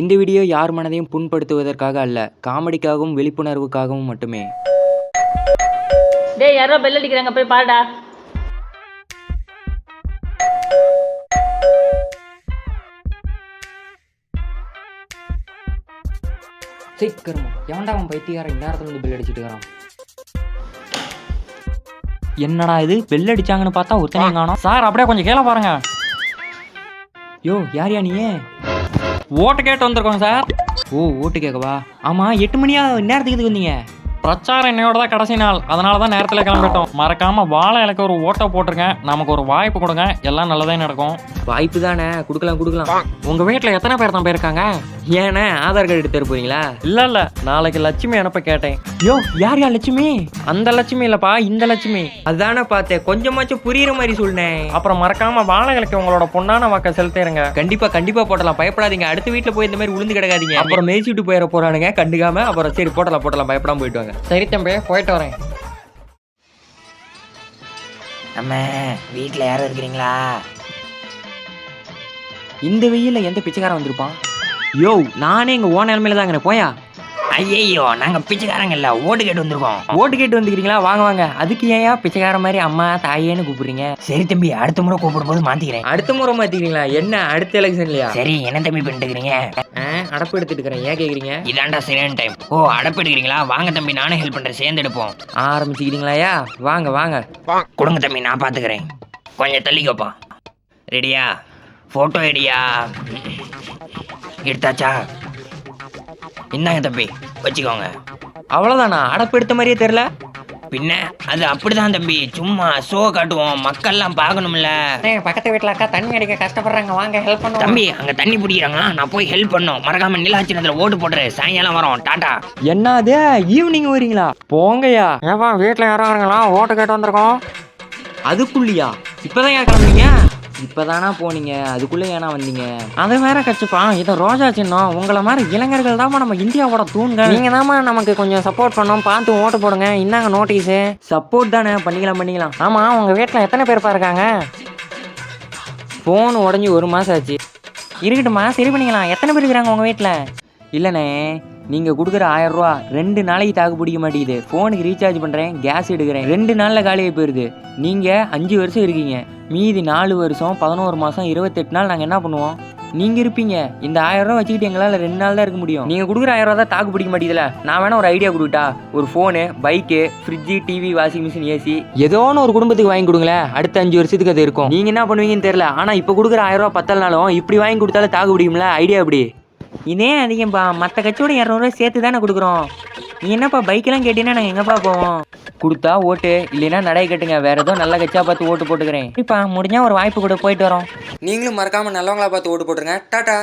இந்த வீடியோ யார் மனதையும் புண்படுத்துவதற்காக அல்ல காமெடிக்காகவும் விழிப்புணர்வுக்காகவும் மட்டுமே. டேய் யாரோ பெல் அடிக்கிறாங்க போய் பாருடா. சீக்கிரமா. எவன்டா அவன் பைத்தியார இந்நேரத்துல வந்து பெல் அடிச்சிட்டு இருக்கிறான் என்னடா இது? பெல் அடிச்சாங்கன்னு பார்த்தா ஒருத்தனையும் காணோம். சார் அப்படியே கொஞ்சம் கீழே பாருங்க. யோ யார் யா நீ ஓட்டு கேட்டு வந்திருக்கோங்க சார். ஓ ஓட்டு கேட்கவா? ஆமா எட்டு மணியா நேரத்துக்கு இதுக்கு வந்தீங்க? பிரச்சாரம் என்னையோட தான் கடைசி நாள். அதனால தான் நேரத்தில் கிளம்பிட்டோம். மறக்காம வாழை இலைக்கு ஒரு ஓட்டை போட்டுருங்க. நமக்கு ஒரு வாய்ப்பு கொடுங்க. எல்லாம் நல்லதே நடக்கும். வாய்ப்பு தானே. கொடுக்கலாம் கொடுக்கலாம். உங்க வீட்டில் எத்தனை பேர் தான் போயிருக்காங்க? ஏண்ணே ஆதார் கார்டு எடுத்து போறீங்களா? இல்ல இல்ல. நாளைக்கு லட்சுமி அனுப்ப கேட்டேன். யோ யார் யா லட்சுமி? அந்த லட்சுமி இல்லப்பா இந்த லட்சுமி. அதானே பார்த்தேன். கொஞ்சமாச்சும் புரியுற மாதிரி சொன்னேன் அப்புறம் மறக்காம வாழை இலைக்கு உங்களோட பொண்ணான வாக்க செலுத்திடுங்க. கண்டிப்பா கண்டிப்பா போடலாம் பயப்படாதீங்க. அடுத்த வீட்ல போய் இந்த மாதிரி உளுந்து கிடக்காதீங்க. அப்புறம் மேய்ச்சி விட்டு போயிட போறானுங்க. கண்டுக்காம அப்புறம் சரி போடலாம் போடலாம் பயப்படாம போயிட்டு வாங்க. சரி தம்பி போயிட்டு வரேன். நம்ம வீட்டில் யாரும் இருக்கிறீங்களா? இந்த வெயில்ல எந்த பிச்சைக்காரன் வந்திருப்பான்? யோ நானே எங்க ஓன நிலைமையில தாங்க போயா? ஐயையோ நாங்கள் பிச்சைக்காரங்க இல்லை ஓட்டு கேட்டு வந்திருக்கோம். ஓட்டு கேட்டு வந்துக்கிறீங்களா? வாங்க வாங்க. அதுக்கு ஏயா பிச்சைக்கார மாதிரி அம்மா தாயேன்னு கூப்பிடுறீங்க? சரி தம்பி அடுத்த முறை கூப்பிடும் போது மாற்றிக்கிறேன் அடுத்த முறை மாத்திக்கிறீங்களா? என்ன அடுத்த எலெக்ஷன்லயா சரி என்ன தம்பி பண்ணிட்டு இருக்கிறீங்க அடப்பு எடுத்துட்டு இருக்கிறேன். ஏன் கேக்குறீங்க? இதாண்டா சரியான டைம் ஓ அடப்பு எடுக்கிறீங்களா? வாங்க தம்பி நானும் ஹெல்ப் பண்ணுறேன் சேர்ந்து எடுப்போம். ஆரம்பிச்சுக்கிறீங்களாயா வாங்க வாங்க. கொடுங்க தம்பி நான் பார்த்துக்கிறேன் கொஞ்சம் தள்ளிக்கோப்பா. ரெடியா ஃபோட்டோ ரெடியா எடுத்தாச்சா? இந்தாங்க தம்பி வச்சுக்கோங்க. அவ்வளவுதானா? அடப்பு எடுத்த மாதிரியே தெரியல? பின்ன அது அப்படிதான் தம்பி. சும்மா ஷோ காட்டுவோம். மக்கள்லாம் பார்க்கணும்ல. பக்கத்து வீட்டில் அக்கா தண்ணி அடிக்க கஷ்டப்படுறாங்க. வாங்க ஹெல்ப் பண்ணுவோம். தம்பி அங்க தண்ணி பிடிக்கிறாங்களா? நான் போய் ஹெல்ப் பண்ணோம். மறக்காம நிலாச்சினத்துல ஓட்டு போட்டுரு. சாயங்காலம் வரோம். டாடா. என்னது ஈவினிங் வரீங்களா? போங்கய்யா. ஏப்பா வீட்டில் யாரும் ஓட்டு கேட்டு வந்திருக்கோம். அதுக்குள்ளியா? இப்பதான் ஏன் கிளம்புனீங்க இப்பதானா போனீங்க? அதுக்குள்ள ஏனா வந்தீங்க? அது வேற கட்சிப்பா இது ரோஜா சின்னம். உங்களை மாதிரி இளைஞர்கள் தாம்மா நம்ம இந்தியாவோட தூண்கள். நீங்க தாம்மா நமக்கு கொஞ்சம் சப்போர்ட் பண்ணோம் பார்த்து ஓட்டு போடுங்க. இந்தாங்க நோட்டீஸு சப்போர்ட் தானே? பண்ணிக்கலாம் பண்ணிக்கலாம். ஆமா உங்க வீட்டில் எத்தனை பேர்ப்பா இருக்காங்க? ஃபோன் உடஞ்சி ஒரு மாசம் ஆச்சு. இருக்கட்டும்மா சரி பண்ணிக்கலாம். எத்தனை பேர் இருக்கிறாங்க உங்க வீட்டில் இல்லைண்ணே நீங்கள் கொடுக்குற ஆயிரம் ரெண்டு நாளைக்கு தாக்கு பிடிக்க மாட்டேங்குது. ஃபோனுக்கு ரீசார்ஜ் பண்ணுறேன் கேஸ் எடுக்கிறேன். ரெண்டு நாளில் காலியாக போயிடுது நீங்கள் அஞ்சு வருஷம் இருக்கீங்க. மீதி நாலு வருஷம் பதினோரு மாதம் இருபத்தெட்டு நாள் நாங்கள் என்ன பண்ணுவோம்? நீங்க இருப்பீங்க. இந்த ஆயிரம் ரூபா வச்சுக்கிட்டு எங்களால் ரெண்டு நாள் தான் இருக்க முடியும். நீங்க கொடுக்குற ஆயிரம் ரூபா தான் தாக்கு பிடிக்க மாட்டேங்குதுல. நான் வேணா ஒரு ஐடியா கொடுக்கட்டா? ஒரு phone bike fridge TV washing machine AC ஏதோ ஒன்று ஒரு குடும்பத்துக்கு வாங்கி கொடுங்களேன். அடுத்த அஞ்சு வருஷத்துக்கு அது இருக்கும். நீங்க என்ன பண்ணுவீங்கன்னு தெரியல. ஆனா இப்போ கொடுக்குற ஆயிரம் ரூபா பத்தலனாலும் இப்படி வாங்கி கொடுத்தாலும் தாக்கு பிடிக்கும்ல? ஐடியா எப்படி? இதே அதிகம்ப்பா மற்ற கட்சியோட இரநூறுவா சேர்த்து தானே கொடுக்குறோம். நீ என்னப்பா பைக்கெல்லாம் கேட்டீங்கன்னா நாங்கள் எங்கப்பா போவோம்? கொடுத்தா ஓட்டு இல்லைன்னா நடை கட்டுங்க. வேற ஏதோ நல்ல கட்சியா பார்த்து ஓட்டு போட்டுக்கிறேன். இப்போ முடிஞ்சா ஒரு வாய்ப்பு கூட போயிட்டு வரோம். நீங்களும் மறக்காம நல்லவங்களா பார்த்து ஓட்டு போட்டுருங்க. டாடா.